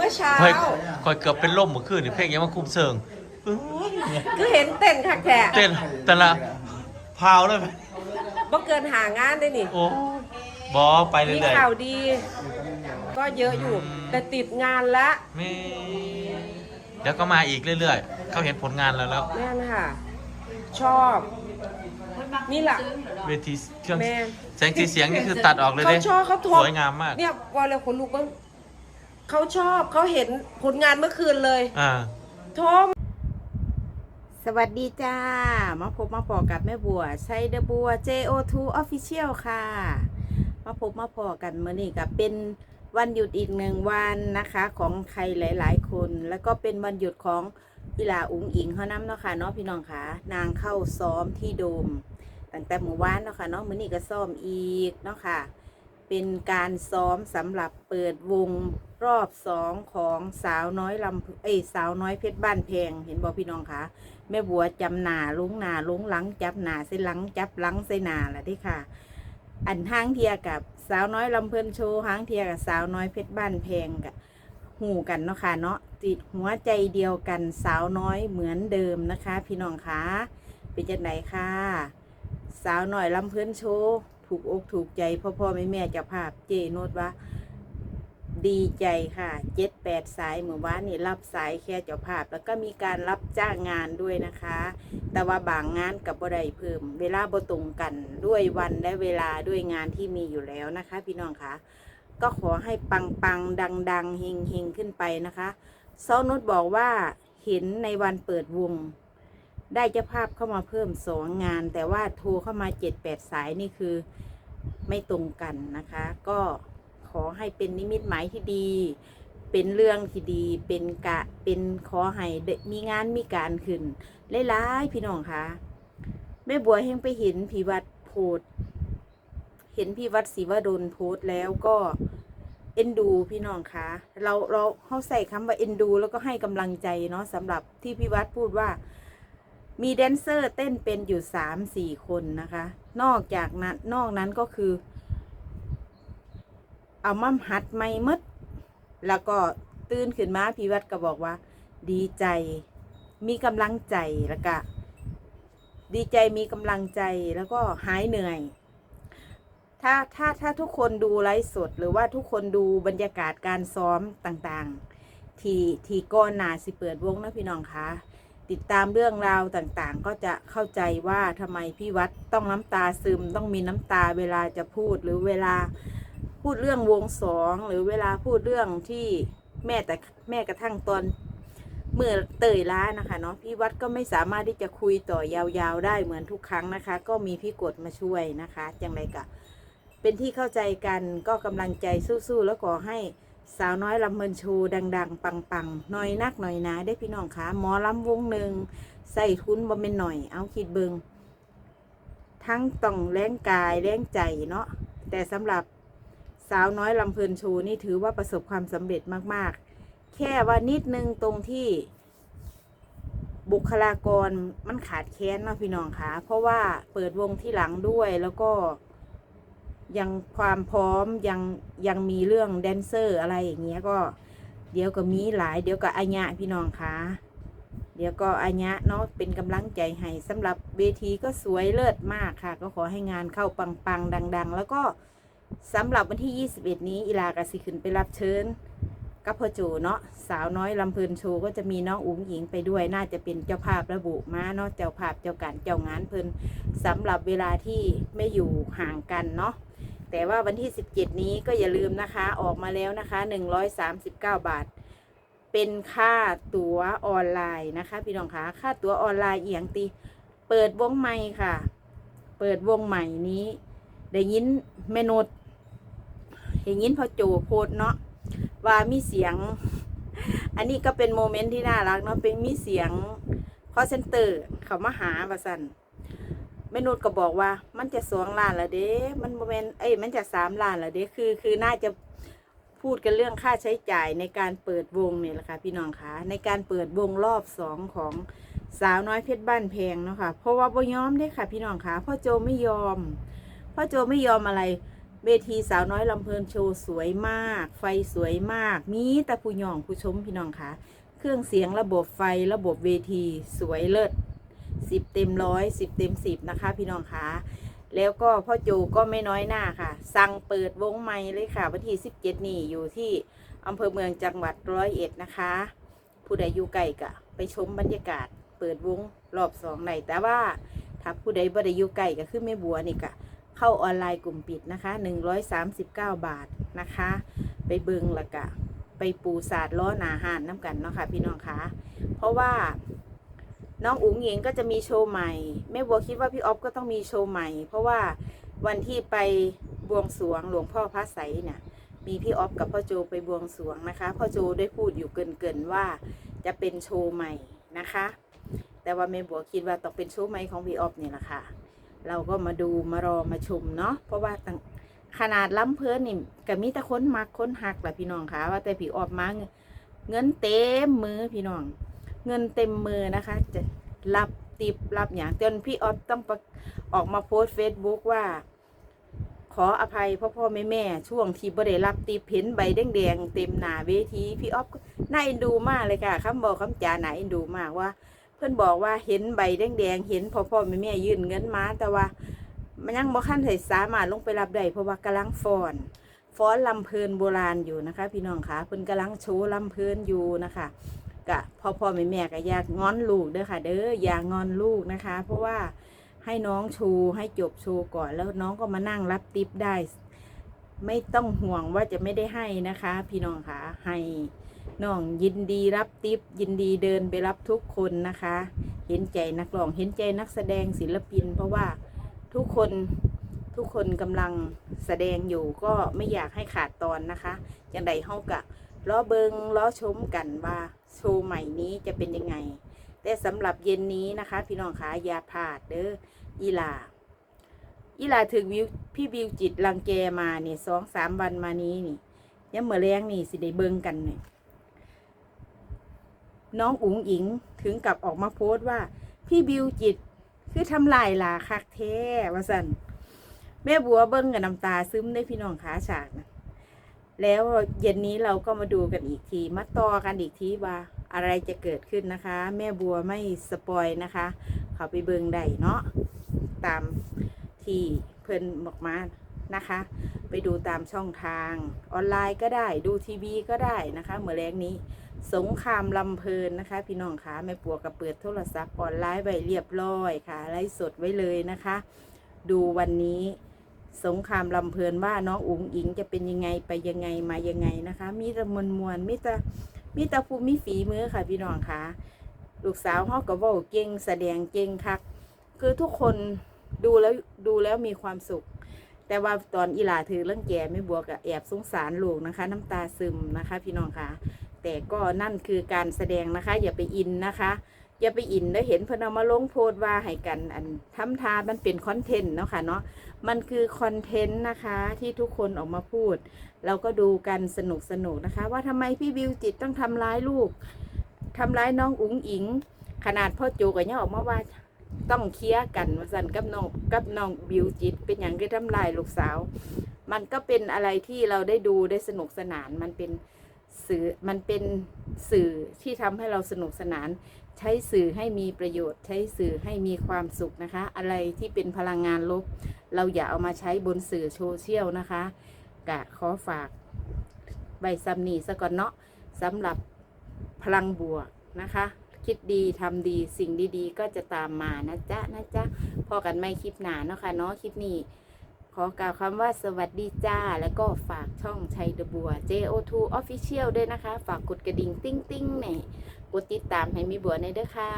มื่อเช้า คอยคอยเกือบเป็นล่มเมื่อคืนนี่เพลงยังมาคุมเสิงเอ้ยเนี่ยคือเห็นเต้นคักแท้เต้นแต่ละพาวเลยไหมบ่เกินหางานได้นี่ โอ้บอไปมีเรื่อยข่าวดี ก็เยอะอยู่ แต่ติดงานละๆไม่เดี๋ยวก็มาอีกเรื่อยๆ เขาเห็นผลงานแล้วแล้ว แม่นค่ะ ชอบ นี่แหละ เวทีเครื่องแม่ แสงสีเสียงนี่คือตัดออกเลยเขาเด้ชอบเขาทสวยงามมาก เนี่ยวันเลยคนลูกก็ เขาชอบเขาเห็นผลงานเมื่อคืนเลยอ่าชมสวัสดีจ้า มาพบมาพอกับแม่บัวไซเดอบัว JO2 Official ค่ะ มาพบมาพอกันเมื่อนี้กับเป็นวันหยุดอีกหนึ่งวันนะคะ ของใครหลาย ๆ คน แล้วก็เป็นวันหยุดของพิลาอุ๋งอิงเขาน้ำเนาะค่ะเนาะพี่น้องค่ะ นางเข้าซ้อมที่โดมตั้งแต่เมื่อวานเนาะค่ะเนาะมื้อนี้ก็ซ้อมอีกเนาะค่ะ เป็นการซ้อมสำหรับเปิดวงรอบสองของสาวน้อยลำเอ้ยสาวน้อยเพชรบ้านแพงเห็นบอกพี่น้องคะแม่บัวจำหนาลุงหนาลุงหลังจับหนาใส่หลังจับหลังใส่หนาแหละที่ค่ะ อันห้างเทียกับสาวน้อยลำเพลินโชว์ห้างเทียกับสาวน้อยเพชรบ้านแพงกับหูกันเนาะค่ะเนาะติดหัวใจเดียวกันสาวน้อยเหมือนเดิมนะคะ พี่น้องคะเป็นจังไหนค่ะ สาวหน่อยลำเพื่อนโชว์ ถูกอกถูกใจพ่อพ่อแม่แม่เจะภาพเจโนดว่า ดีใจค่ะเจ็ดแปดสายเหมื่อวานี่รับสายแค่เจ้าภาพ แล้วก็มีการรับจ้างงานด้วยนะคะ แต่ว่าบางงานกับบ่ได้เพิ่ม เวลาบ่ตรงกันด้วยวันและเวลาด้วยงานที่มีอยู่แล้วนะคะ พี่น้องคะก็ขอให้ปังปังดังดังเฮงเฮงขึ้นไปนะคะเซานุชบอกว่าเห็นในวันเปิดวง ได้เจ้าภาพเข้ามาเพิ่มสองงาน แต่ว่าโทรเข้ามาเจ็ดแปดสายนี่คือไม่ตรงกันนะคะ ก็ขอให้เป็นนิมิตหมายที่ดี เป็นเรื่องที่ดี เป็นกะ เป็นขอให้มีงานมีการขึ้นหลายๆพี่น้องคะแม่บัวเฮงไปเห็นพี่วัดโพสเห็นพี่วัดศรีวดลโพสแล้วก็เอ็นดูพี่น้องคะเราเราเขาใส่คำว่าเอ็นดู แล้วก็ให้กำลังใจเนาะสำหรับที่พี่วัดพูดว่า มีแดนเซอร์เต้นเป็นอยู่สามสี่คนนะคะ นอกจากนั้นนอกนั้นก็คือ เอามั่มหัดไม่มด แล้วก็ตื่นขึ้นมาพี่วัดก็บอกว่า ดีใจ มีกำลังใจแล้วก็ดีใจมีกำลังใจแล้วก็หายเหนื่อย ถ้าถ้าถ้าทุกคนดูไลฟ์สด หรือว่าทุกคนดูบรรยากาศการซ้อมต่างๆ ที่ที่ก้อนนาสิเปิดวงนะพี่น้องคะ ติดตามเรื่องราวต่างๆ ก็จะเข้าใจว่าทำไมพี่วัดต้องน้ำตาซึม ต้องมีน้ำตาเวลาจะพูดหรือเวลาพูดเรื่องวงสองหรือเวลาพูดเรื่องที่แม่แต่แม่กระทั่งตอนเมื่อเตยล้านะคะเนาะพี่วัดก็ไม่สามารถที่จะคุยต่อยาวๆได้เหมือนทุกครั้งนะคะ ก็มีพี่กดมาช่วยนะคะจังไรกะเป็นที่เข้าใจกันก็กำลังใจสู้ๆแล้วขอให้ สาวน้อยลำเมินโชว์ดัง ๆ ปังๆหน่อยนักหน่อยนาได้พี่น้องคะหมอลำวงหนึ่งใส่ทุนบ่เป็นหน่อย เอาคิดเบิงทั้งต้องแรงกายแรงใจเนาะแต่สำหรับสาวน้อยลำเพลินโชว์นี่ถือว่าประสบความสำเร็จมากๆ แค่ว่านิดนึงตรงที่บุคลากรมันขาดแคลนเนาะพี่น้องคะเพราะว่าเปิดวงที่หลังด้วยแล้วก็ ยังความพร้อมยังยังมีเรื่องแดนเซอร์อะไรอย่างเงี้ยก็ เดี๋ยวก็มีหลายเดี๋ยวก็อาญะพี่น้องคะเดี๋ยวก็อาญะเนาะเป็นกำลังใจให้สำหรับเวทีก็สวยเลิศมากค่ะ ก็ขอให้งานเข้าปังๆ ดัง ๆ แล้วก็สำหรับวันที่ 21 นี้อีลากสิขึ้นไปรับเชิญกับพ่อโจเนาะสาวน้อยลำเพลินโชว์ก็จะมีน้องอุ๋งหญิงไปด้วยน่าจะเป็นเจ้าภาพระบุมาเนาะเจ้าภาพเจ้าการเจ้างานเพลินสำหรับเวลาที่ไม่อยู่ห่างกันเนาะ แต่ว่าวันที่ 17 นี้ก็อย่าลืมนะคะออกมาแล้วนะคะ 139 บาท เป็นค่าตั๋วออนไลน์นะคะ พี่น้องคะค่าตั๋วออนไลน์เอียงตีเปิดวงใหม่ค่ะ เปิดวงใหม่นี้ได้ยินเมนุดได้ยินพอโจโพดเนาะว่ามีเสียง อันนี้ก็เป็นโมเมนต์ที่น่ารักเนาะเป็นมีเสียงคอเซนเตอร์เขามาหาว่าสัน แม่นุชก็บอกว่า มันจะสองล้านละเด้ มันโมเมนเอ้ยมันจะสามล้านละเด้คือ คือน่าจะพูดกันเรื่องค่าใช้จ่ายในการเปิดวงเนี่ยแหละค่ะพี่น้องคะในการเปิดวงรอบสองของสาวน้อยเพชรบ้านแพงเนาะค่ะเพราะว่าบ่ยอมได้ค่ะ พี่น้องคะพ่อโจไม่ยอมพ่อโจไม่ยอมอะไรเวทีสาวน้อยลำเพลินโชว์สวยมาก ไฟสวยมาก มีแต่ผู้ย่องผู้ชมพี่น้องคะเครื่องเสียงระบบไฟระบบเวทีสวยเลิศ สิบเต็มร้อยสิบเต็มสิบนะคะ พี่น้องคะแล้วก็พ่อโจก็ไม่น้อยหน้าค่ะ สั่งเปิดวงใหม่เลยค่ะ วันที่สิบเจ็ดนี่อยู่ที่อำเภอเมืองจังหวัดร้อยเอ็ดนะคะ ผู้ใดอยู่ไกลกะ ไปชมบรรยากาศ เปิดวงรอบสองในแต่ว่าถ้าผู้ใดบ่ได้อยู่ไกลก็คือแม่บัวนี่กะเข้าออนไลน์กลุ่มปิดนะคะ139บเก้าบาทนะคะ ไปเบิงละกะ ไปปูศาสตร์ล้อหนาหานน้ำกันเนาะค่ะพี่น้องคะเพราะว่า น้องอุ๋งหญิงก็จะมีโชว์ใหม่แม่บัวคิดว่าพี่ออฟก็ต้องมีโชว์ใหม่ เพราะว่าวันที่ไปบวงสรวงหลวงพ่อพระไสเนี่ยมีพี่ออฟกับพ่อโจไปบวงสรวงนะคะพ่อโจได้พูดอยู่เกินๆว่าจะเป็นโชว์ใหม่นะคะ แต่ว่าแม่บัวคิดว่าต้องเป็นโชว์ใหม่ของพี่ออฟนี่แหละค่ะเราก็มาดูมารอมาชมเนาะเพราะว่าตั้งขนาดล้ำเพลินนี่ก็มีแต่ค้นมักคนหักแหละพี่น้องคะว่าแต่พี่ออฟมาเงินเงินเต็มมือพี่น้อง เงินเต็มมือนะคะจะ รับติบรับอย่างจนพี่ออฟต้องออกมาโพสเฟซบุ๊กว่า ขออภัยพ่อพ่อแม่แม่ช่วงที่บ่ได้รับติบเห็นใบแดงๆเต็มหน้าเวทีพี่ออฟน่าเอ็นดูมากเลยค่ะคำบอกคำจาน่าเอ็นดูมากว่า เพื่อนบอกว่าเห็นใบแดงๆเห็นพ่อพ่อแม่แม่ยื่นเงินมาแต่ว่ามันยังบ่ขั้นใส่สามารถลงไปรับได้เพราะว่ากำลังฟอนฟ้อนลำเพลินโบราณอยู่นะคะ พี่น้องคะเพิ่นกำลังโชว์ลำเพลินอยู่นะคะ กะพ่อพ่อแม่แม่ก็อยากงอนลูกเด้อค่ะ เด้ออย่างงอนลูกนะคะ เพราะว่าให้น้องชว์ให้จบชว์ก่อนแล้วน้องก็มานั่งรับติปได้ ไม่ต้องห่วงว่าจะไม่ได้ให้นะคะ พี่น้องคะให้น้องยินดีรับติปยินดีเดินไปรับทุกคนนะคะ เห็นใจนักร้องเห็นใจนักแสดงศิลปิน เพราะว่าทุกคนทุกคนกำลังแสดงอยู่ก็ไม่อยากให้ขาดตอนนะคะอย่างใดเฮากะล้อเบิงล้อชมกันว่า โชว์ใหม่นี้จะเป็นยังไง แต่สำหรับเย็นนี้นะคะ พี่น้องคะอย่าพลาดเด้ออีลาอีลาถึงวิวพี่วิวจิตรังแกมาเนี่ยสองสามวันมานี้นี่ยังเมื่อแรงนี่สิได้เบิงกันเนี่ยน้องอุ๋งอิงถึงกับออกมาโพสต์ว่า พี่บิวจิตคือทำลายลาคักแท้ว่าสันแม่บัวเบิ้งกับน้ำตาซึมได้พี่น้องขาฉากนะ แล้วเย็นนี้เราก็มาดูกันอีกที มาต่อกันอีกทีว่าอะไรจะเกิดขึ้นนะคะ แม่บัวไม่สปอยนะคะ เขาไปเบิงได้เนาะตามที่เพิ่นบอกมานะคะ ไปดูตามช่องทางออนไลน์ก็ได้ดูทีวีก็ได้นะคะเมื่อแรงนี้สงครามลำเพลินนะคะ พี่น้องคะแม่ปัวกับเปิดโทรศัพท์ออนไลน์ไว้เรียบร้อยค่ะไลฟ์สดไว้เลยนะคะ ดูวันนี้ สงครามลำเพลินว่าน้องอุ๋งอิงจะเป็นยังไงไปยังไงมายังไงนะคะ มีแต่มวลมวลมีแต่มีแต่ผู้มีฝีมือค่ะพี่น้องคะลูกสาวเขาก็เว่าเก่งแสดงเก่งคัก คือทุกคนดูแล้วดูแล้วมีความสุข แต่ว่าตอนอีหลาถือเรื่องแก่ไม่บวกกับแอบสงสารลูกนะคะ น้ำตาซึมนะคะ พี่น้องคะแต่ก็นั่นคือการแสดงนะคะ อย่าไปอินนะคะ อย่าไปอินแล้วเห็นเพนเอามาลงโพสว่าให้กัน อันทำทามันเป็นคอนเทนต์เนาะค่ะเนาะมันคือคอนเทนต์นะคะที่ทุกคนออกมาพูด เราก็ดูกันสนุกสนุกนะคะ ว่าทำไมพี่บิวจิตต้องทำร้ายลูกทำร้ายน้องอุ๋งอิง ขนาดพ่อโจก็ยังออกมาว่าต้องเคลียร์กันว่าสันกับน้องกับน้องบิวจิต เป็นอย่างที่ทำลายลูกสาว มันก็เป็นอะไรที่เราได้ดูได้สนุกสนานมันเป็น สื่อมันเป็นสื่อที่ทำให้เราสนุกสนาน ใช้สื่อให้มีประโยชน์ ใช้สื่อให้มีความสุขนะคะ อะไรที่เป็นพลังงานลบ เราอย่าเอามาใช้บนสื่อโซเชียลนะคะกะขอฝากใบซัมนีสก่อนเนาะสำหรับพลังบวกนะคะ คิดดีทำดีสิ่งดีๆ ก็จะตามมานะจ๊ะนะจ๊ะพอกันไม่คลิปหนาเนาะค่ะเนาะคลิปนี้ อกล่าวคำว่าสวัสดีจ้า แล้วก็ฝากช่องชัยดบัว JO2 Official ด้วยนะคะ ฝากกดกระดิ่งติ้งติ้งๆเนี่ยกดติดตามให้มีบัวในเด้อค่ะ